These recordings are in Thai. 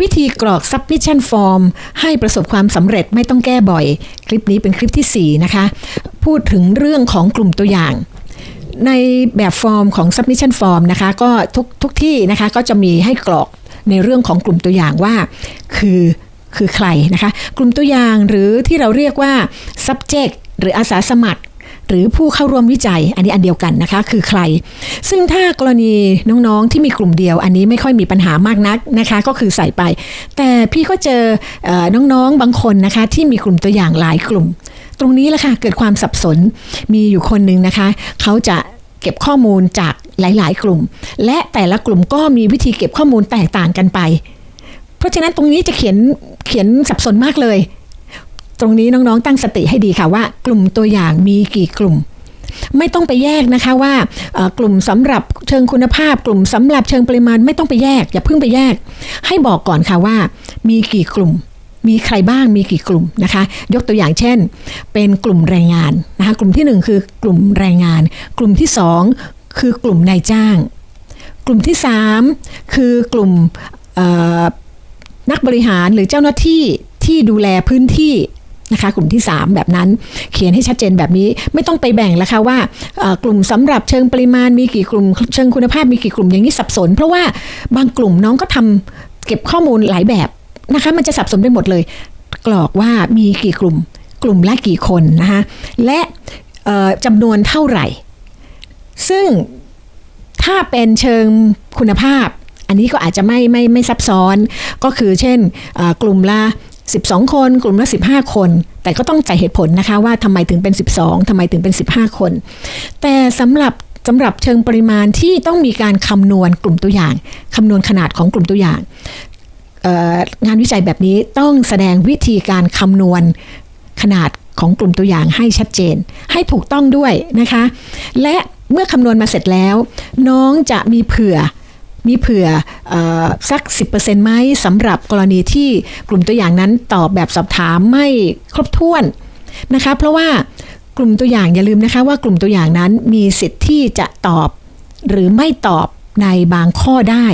วิธีกรอก submission form ให้ประสบความสำเร็จไม่ต้องแก้บ่อย คลิปนี้เป็นคลิปที่ 4 นะคะ พูดถึงเรื่องของกลุ่มตัวอย่าง ในแบบฟอร์มของ submission form นะคะก็ทุกทุกที่นะคะก็จะมีให้กรอกในเรื่องของกลุ่มตัวอย่างว่า คือคือใครนะคะ กลุ่มตัวอย่างหรือที่เราเรียกว่า subject หรืออาสาสมัคร หรือผู้เข้าร่วมวิจัยอันนี้อันเดียวกันนะคะ คือใคร ซึ่งถ้ากรณีน้องๆที่มีกลุ่มเดียว อันนี้ไม่ค่อยมีปัญหามากนักนะคะ ก็คือใส่ไป แต่พี่ก็เจอเออน้องๆบางคนนะคะ ที่มีกลุ่มตัวอย่างหลายกลุ่ม ตรงนี้แหละค่ะเกิดความสับสนมีอยู่คนหนึ่งนะคะ เขาจะเก็บข้อมูลจากหลาย ๆ กลุ่ม และแต่ละกลุ่มก็มีวิธีเก็บข้อมูลแตกต่างกันไป เพราะฉะนั้นตรงนี้จะเขียนเขียนสับสนมากเลย ตรงนี้น้องๆตั้งสติให้ดีค่ะว่า กลุ่มตัวอย่างมีกี่กลุ่ม ไม่ต้องไปแยกนะคะว่ากลุ่มสำหรับเชิงคุณภาพ กลุ่มสำหรับเชิงปริมาณไม่ต้องไปแยก อย่าเพิ่งไปแยก ให้บอกก่อนค่ะว่า มีกี่กลุ่มมีใครบ้างมีกี่กลุ่มนะคะ ยกตัวอย่างเช่น เป็นกลุ่มแรงงานนะคะกลุ่มที่หนึ่งคือกลุ่มแรงงาน กลุ่มที่สองคือกลุ่มนายจ้าง กลุ่มที่สามคือกลุ่มนักบริหารหรือเจ้าหน้าที่ที่ดูแลพื้นที่ นะคะ กลุ่มที่ 3 แบบนั้น เขียนให้ชัดเจนแบบนี้ไม่ต้องไปแบ่งแล้วค่ะว่ากลุ่มสำหรับเชิงปริมาณมีกี่กลุ่มเชิงคุณภาพมีกี่กลุ่มอย่างนี้สับสน เพราะว่าบางกลุ่มน้องก็ทำเก็บข้อมูลหลายแบบนะคะ มันจะสับสนไปหมดเลย กรอกว่ามีกี่กลุ่ม กลุ่มละกี่คนนะคะและจำนวนเท่าไหร่ ซึ่งถ้าเป็นเชิงคุณภาพ อันนี้ก็อาจจะไม่ไม่ไม่ซับซ้อนก็คือเช่นกลุ่มละ 12 คน กลุ่มละ 15 คน แต่ก็ต้องใส่เหตุผลนะคะว่าทำไมถึงเป็น 12ทำไมถึงเป็น 15 คน แต่สำหรับสำหรับเชิงปริมาณที่ต้องมีการคำนวณกลุ่มตัวอย่างคำนวณขนาดของกลุ่มตัวอย่างงานวิจัยแบบนี้ต้องแสดงวิธีการคำนวณขนาดของกลุ่มตัวอย่างให้ชัดเจน ให้ถูกต้องด้วยนะคะ และเมื่อคำนวณมาเสร็จแล้ว น้องจะมีเผื่อ มีเผื่อเออสัก 10%ไหมสำหรับกรณีที่กลุ่มตัวอย่างนั้นตอบแบบสอบถามไม่ครบถ้วนนะคะเพราะว่ากลุ่มตัวอย่างอย่าลืมนะคะว่ากลุ่มตัวอย่างนั้นมีสิทธิ์ที่จะตอบหรือไม่ตอบในบางข้อได้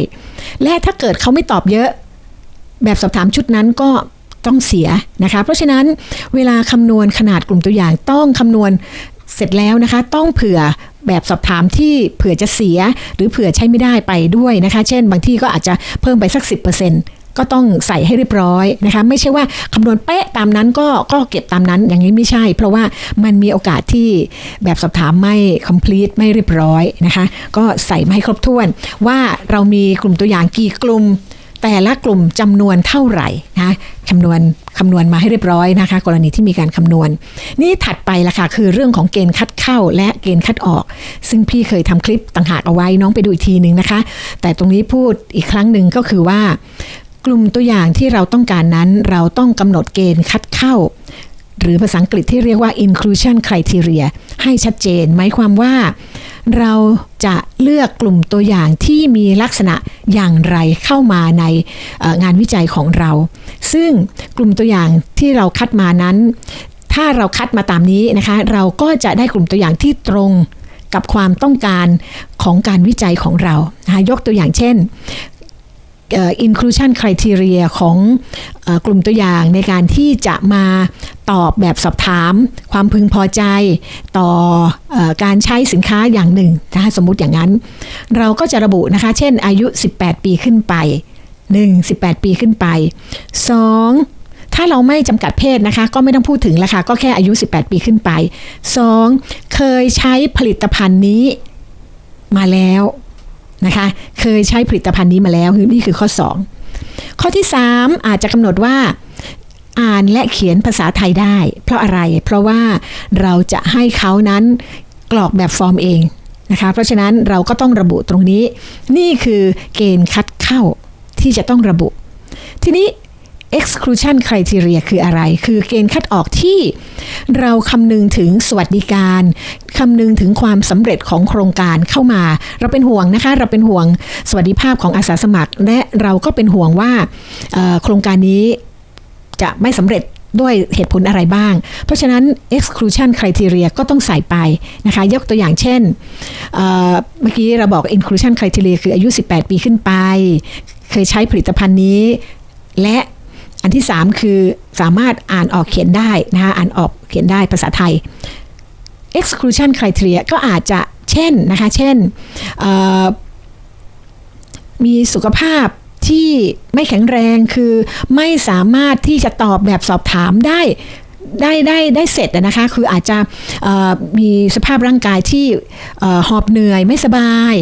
และถ้าเกิดเขาไม่ตอบเยอะ แบบสอบถามชุดนั้นก็ต้องเสียนะคะ เพราะฉะนั้นเวลาคำนวณขนาดกลุ่มตัวอย่างต้องคำนวณเสร็จแล้วนะคะ ต้องเผื่อ แบบสอบถามที่เผื่อจะเสียหรือเผื่อใช้ไม่ได้ไปด้วยนะคะ เช่น บางที่ก็อาจจะเพิ่มไปสัก 10%ก็ต้องใส่ให้เรียบร้อยนะคะ ไม่ใช่ว่าคำนวณเป๊ะตามนั้นก็ก็เก็บตามนั้นอย่างนี้ไม่ใช่ เพราะว่ามันมีโอกาสที่แบบสอบถามไม่ complete ไม่เรียบร้อยนะคะ ก็ใส่ไม่ครบถ้วน ว่าเรามีกลุ่มตัวอย่างกี่กลุ่ม แต่ละกลุ่มจำนวนเท่าไหร่นะคำนวณคำนวณมาให้เรียบร้อยนะคะ กรณีที่มีการคำนวณ นี่ถัดไปละค่ะคือเรื่องของเกณฑ์คัดเข้าและเกณฑ์คัดออก ซึ่งพี่เคยทำคลิปต่างหากเอาไว้น้องไปดูอีกทีหนึ่งนะคะ แต่ตรงนี้พูดอีกครั้งหนึ่งก็คือว่า กลุ่มตัวอย่างที่เราต้องการนั้น เราต้องกำหนดเกณฑ์คัดเข้า หรือภาษาอังกฤษที่เรียกว่า inclusion criteria ให้ชัดเจนหมายความว่าเราจะเลือกกลุ่มตัวอย่างที่มีลักษณะ อย่างไรเข้ามาในงานวิจัยของเรา ซึ่งกลุ่มตัวอย่างที่เราคัดมานั้น ถ้าเราคัดมาตามนี้นะคะ เราก็จะได้กลุ่มตัวอย่างที่ตรงกับความต้องการของการวิจัยของเรานะคะยกตัวอย่างเช่น inclusion criteria ของกลุ่มตัวอย่างในการที่จะมาตอบแบบสอบถาม ความพึงพอใจต่ออการใช้สินค้าอย่างหนึ่งนะคะสมมุติอย่างนั้น เราก็จะระบุนะคะ เช่นอายุ 18 ปีขึ้นไป 1. 18 ปีขึ้นไป 2. ถ้าเราไม่จำกัดเพศนะคะ ก็ไม่ต้องพูดถึงละค่ะก็แค่อายุ 18 ปีขึ้นไป 2. เคยใช้ผลิตภัณฑ์นี้มาแล้ว นะคะ เคยใช้ผลิตภัณฑ์นี้มาแล้วคือนี่คือข้อ 2 ข้อที่ 3 อาจจะกำหนดว่าอ่านและเขียนภาษาไทยได้ เพราะอะไรเพราะว่าเราจะให้เขานั้นกรอกแบบฟอร์มเองนะคะ เพราะฉะนั้นเราก็ต้องระบุตรงนี้ นี่คือเกณฑ์คัดเข้าที่จะต้องระบุ ทีนี้ exclusion criteria คืออะไร คือเกณฑ์คัดออกที่เราคำนึงถึงสวัสดิการคำนึงถึงความสำเร็จของโครงการเข้ามา เราเป็นห่วงนะคะ เราเป็นห่วงสวัสดิภาพของอาสาสมัคร และเราก็เป็นห่วงว่าโครงการนี้จะไม่สำเร็จด้วยเหตุผลอะไรบ้าง เพราะฉะนั้น exclusion criteria ก็ต้องใส่ไปนะคะ ยกตัวอย่างเช่นเอ่อเมื่อกี้เราบอก inclusion criteria คืออายุ 18 ปีขึ้นไป เคยใช้ผลิตภัณฑ์นี้ และ อันที่ 3 คือสามารถอ่านออกเขียนได้นะคะอ่านออกเขียนได้ภาษาไทย exclusion criteria ก็อาจจะเช่นนะคะ เช่นมีสุขภาพที่ไม่แข็งแรงคือไม่สามารถที่จะตอบแบบสอบถามได้ได้ได้ได้เสร็จนะคะ คืออาจจะมีสภาพร่างกายที่อหอบเหนื่อยไม่สบาย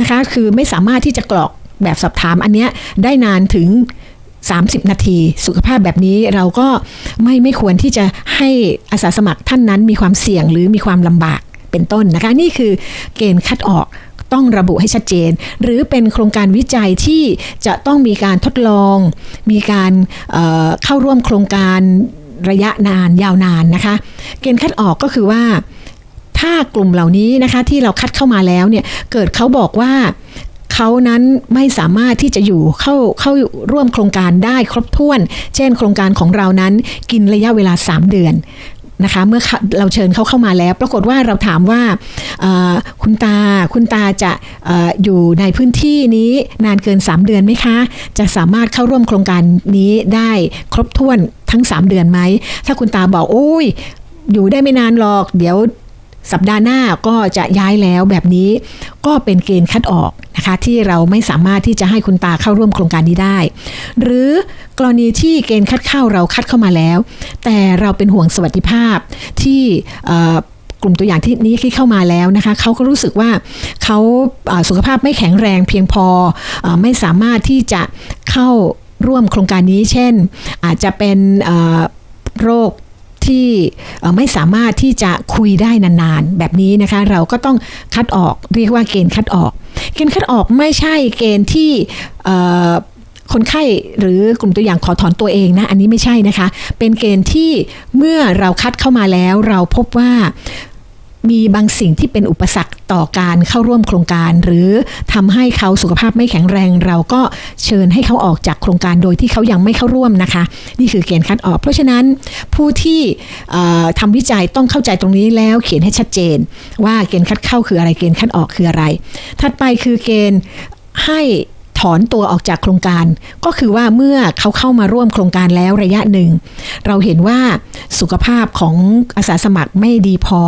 นะคะ คือไม่สามารถที่จะกรอกแบบสอบถามอันเนี้ยได้นานถึง 30 นาที สุขภาพแบบนี้เราก็ไม่ไม่ควรที่จะให้อาสาสมัครท่านนั้นมีความเสี่ยงหรือมีความลำบากเป็นต้นนะคะนี่คือเกณฑ์คัดออกต้องระบุให้ชัดเจน หรือเป็นโครงการวิจัยที่จะต้องมีการทดลอง มีการเเข้าร่วมโครงการระยะนานยาวนานนะคะ เกณฑ์คัดออกก็คือว่า ถ้ากลุ่มเหล่านี้นะคะที่เราคัดเข้ามาแล้วเนี่ยเกิดเขาบอกว่า เขานั้นไม่สามารถที่จะอยู่เข้าเข้าร่วมโครงการได้ครบถ้วน เช่น โครงการของเรานั้นกินระยะเวลา 3 เดือนนะคะเมื่อเราเชิญเขาเข้ามาแล้ว ปรากฏว่าเราถามว่าคุณตาคุณตาจะอออยู่ในพื้นที่นี้นานเกิน 3 เดือนไหมคะ จะสามารถเข้าร่วมโครงการนี้ได้ครบถ้วนทั้ง 3 เดือนไหม ถ้าคุณตาบอกโอ้ยอยู่ได้ไม่นานหรอก เดี๋ยว สัปดาห์หน้าก็จะย้ายแล้วแบบนี้ก็เป็นเกณฑ์คัดออกนะคะที่เราไม่สามารถที่จะให้คุณตาเข้าร่วมโครงการนี้ได้ หรือกรณีที่เกณฑ์คัดเข้าเราคัดเข้ามาแล้ว แต่เราเป็นห่วงสวัสดิภาพที่กลุ่มตัวอย่างที่นี้ที่เข้ามาแล้วนะคะเขาก็รู้สึกว่าเขาสุขภาพไม่แข็งแรงเพียงพออไม่สามารถที่จะเข้าร่วมโครงการนี้ เช่น อาจจะเป็นโรค ที่ไม่สามารถที่จะคุยได้นานๆ แบบนี้นะคะ เราก็ต้องคัดออกเรียกว่าเกณฑ์คัดออก เกณฑ์คัดออกไม่ใช่เกณฑ์ที่คนไข้หรือกลุ่มตัวอย่างขอถอนตัวเองนะ อันนี้ไม่ใช่นะคะ เป็นเกณฑ์ที่เมื่อเราคัดเข้ามาแล้ว เราพบว่า มีบางสิ่งที่เป็นอุปสรรคต่อการเข้าร่วมโครงการ หรือทำให้เขาสุขภาพไม่แข็งแรง เราก็เชิญให้เขาออกจากโครงการโดยที่เขายังไม่เข้าร่วมนะคะ นี่คือเกณฑ์คัดออก เพราะฉะนั้นผู้ที่เอ่อทำวิจัยต้องเข้าใจตรงนี้แล้วเขียนให้ชัดเจน ว่าเกณฑ์คัดเข้าคืออะไรเกณฑ์คัดออกคืออะไร ถัดไปคือเกณฑ์ให้ ถอนตัวออกจากโครงการ ก็คือว่าเมื่อเขาเข้ามาร่วมโครงการแล้วระยะหนึ่ง เราเห็นว่าสุขภาพของอาสาสมัครไม่ดีพอ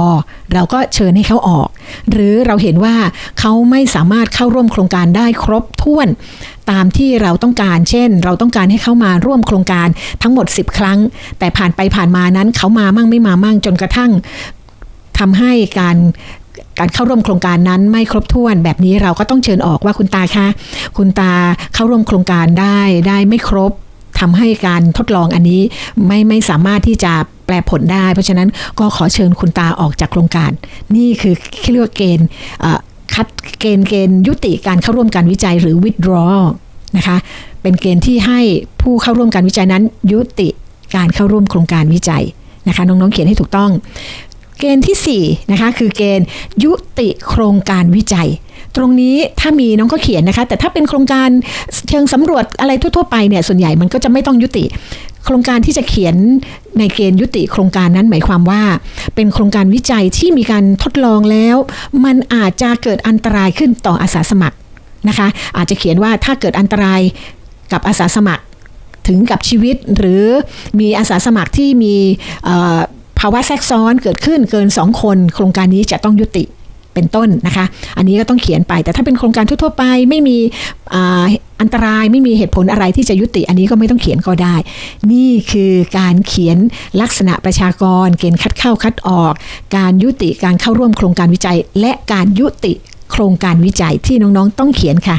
เราก็เชิญให้เขาออก หรือเราเห็นว่าเขาไม่สามารถเข้าร่วมโครงการได้ครบถ้วนตามที่เราต้องการ เช่น เราต้องการให้เข้ามาร่วมโครงการทั้งหมด 10 ครั้ง แต่ผ่านไปผ่านมานั้นเขามามั่งไม่มามั่งจนกระทั่งทำให้การ การเข้าร่วมโครงการนั้นไม่ครบถ้วนแบบนี้เราก็ต้องเชิญออกว่าคุณตาคะ คุณตาเข้าร่วมโครงการได้ได้ไม่ครบทำให้การทดลองอันนี้ไม่ไม่สามารถที่จะแปลผลได้ เพราะฉะนั้นก็ขอเชิญคุณตาออกจากโครงการ นี่คือเรียกว่าเกณฑ์คัดเกณฑ์เกณฑ์ยุติการเข้าร่วมการวิจัยหรือ withdraw นะคะเป็นเกณฑ์ที่ให้ผู้เข้าร่วมการวิจัยนั้น ยุติการเข้าร่วมโครงการวิจัยนะคะน้องๆเขียนให้ถูกต้อง เกณฑ์ที่4นะคะคือเกณฑ์ยุติโครงการวิจัย ตรงนี้ถ้ามีน้องก็เขียนนะคะ แต่ถ้าเป็นโครงการเชิงสำรวจอะไรทั่ว ๆ ไปเนี่ยส่วนใหญ่มันก็จะไม่ต้องยุติ โครงการที่จะเขียนในเกณฑ์ยุติโครงการนั้นหมายความว่า เป็นโครงการวิจัยที่มีการทดลองแล้ว มันอาจจะเกิดอันตรายขึ้นต่ออาสาสมัครนะคะ อาจจะเขียนว่าถ้าเกิดอันตรายกับอาสาสมัครถึงกับชีวิตหรือมีอาสาสมัครที่มีเภาวะแทรกซ้อนเกิดขึ้นเกิน 2 คน โครงการนี้จะต้องยุติเป็นต้นนะคะ อันนี้ก็ต้องเขียนไป แต่ถ้าเป็นโครงการทั่ว ๆ ไปไม่มีอันตรายไม่มีเหตุผลอะไรที่จะยุติ อันนี้ก็ไม่ต้องเขียนก็ได้ นี่คือการเขียนลักษณะประชากร เกณฑ์คัดเข้าคัดออก การยุติการเข้าร่วมโครงการวิจัย และการยุติโครงการวิจัยที่น้องๆ ต้องเขียนค่ะ